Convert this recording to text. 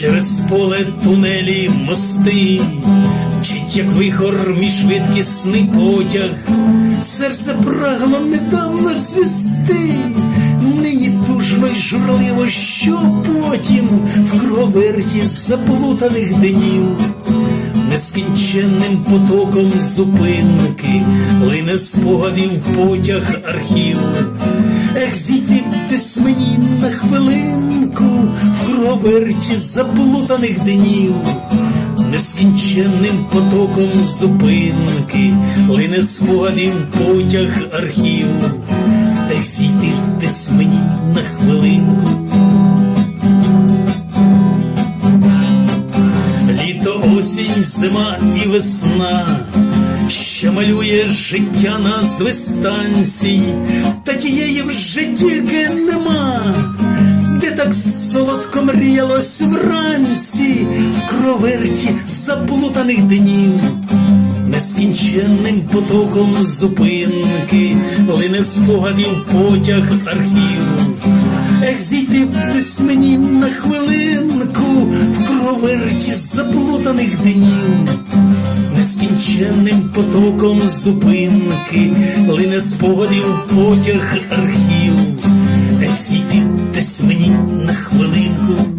Через поле тунелі мости, Мчить, як вихор мій швидкісний потяг, серце прагло недавно цвісти, нині тужно й журливо, що потім в кроверті заплутаних днів, нескінченним потоком зупинки, лине спогадів потяг архів. Ех, зійти десь мені на хвилинку в заплутаних днів, нескінченним потоком зупинки, лине спогадів потяг архів. Ех, зійти десь мені на хвилинку. Літо, осінь, зима і весна, що малює життя назви станцій, та тієї вже тільки нема, солодко мріялось вранці, в кроверті заплутаних днів, нескінченним потоком зупинки, лине спогадів потяг архів. Ех, зійти б десь мені на хвилинку в кроверті заплутаних днів, нескінченним потоком зупинки, лине спогадів потяг архів. хвилинку.